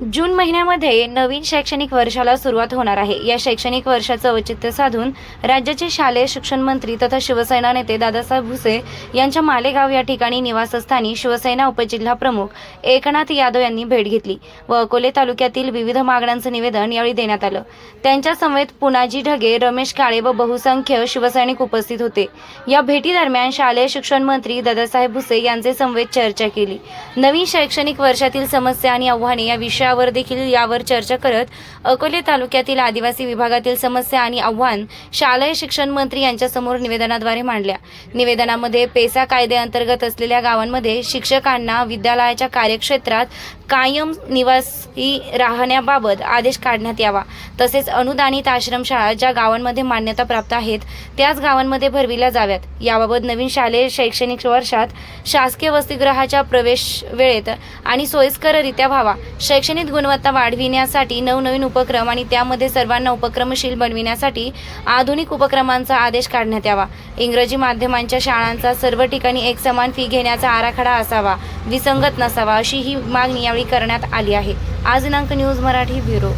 जून महिन्यामध्ये नवीन शैक्षणिक वर्षाला सुरुवात होणार आहे. या शैक्षणिक वर्षाचं औचित्य साधून राज्याचे शालेय शिक्षण मंत्री तथा शिवसेना नेते दादासाहेब भुसे यांच्या मालेगाव या ठिकाणी निवासस्थानी शिवसेना उपजिल्हा प्रमुख एकनाथ यादव यांनी भेट घेतली व अकोले तालुक्यातील विविध मागण्यांचं निवेदन यावेळी देण्यात आलं. त्यांच्या समवेत पुनाजी ढगे रमेश काळे व बहुसंख्य शिवसैनिक उपस्थित होते. या भेटीदरम्यान शालेय शिक्षण मंत्री दादासाहेब भुसे यांचे समवेत चर्चा केली. नवीन शैक्षणिक वर्षातील समस्या आणि आव्हाने या विषयावर देखील यावर चर्चा करत अकोले तालुक्यातील आदिवासी विभागातील समस्या आणि आव्हान शालेय शिक्षण मंत्री यांच्यासमोर निवेदनाद्वारे मांडल्या. निवेदनामध्ये पेसा कायद्याअंतर्गत असलेल्या गावांमध्ये शिक्षकांना विद्यालयाच्या कार्यक्षेत्रात कायम निवासी राहण्याबाबत आदेश काढण्यात यावा. तसेच अनुदानित आश्रमशाळा ज्या गावांमध्ये मान्यता प्राप्त आहेत त्याच गावांमध्ये भरविल्या जाव्यात. याबाबत नवीन शालेय शैक्षणिक वर्षात शासकीय वसतिगृहाच्या प्रवेश वेळेत आणि सोयीस्कररित्या व्हावा. शैक्षणिक गुणवत्ता वाढविण्यासाठी नवनवीन उपक्रम आणि त्यामध्ये सर्वांना उपक्रमशील बनविण्यासाठी आधुनिक उपक्रमांचा आदेश काढण्यात यावा. इंग्रजी माध्यमांच्या शाळांचा सर्व ठिकाणी एक समान फी घेण्याचा आराखडा असावा. विसंगत नसावा अशी ही मागणी यावेळी करण्यात आली आहे. आज दिनांक न्यूज मराठी ब्युरो.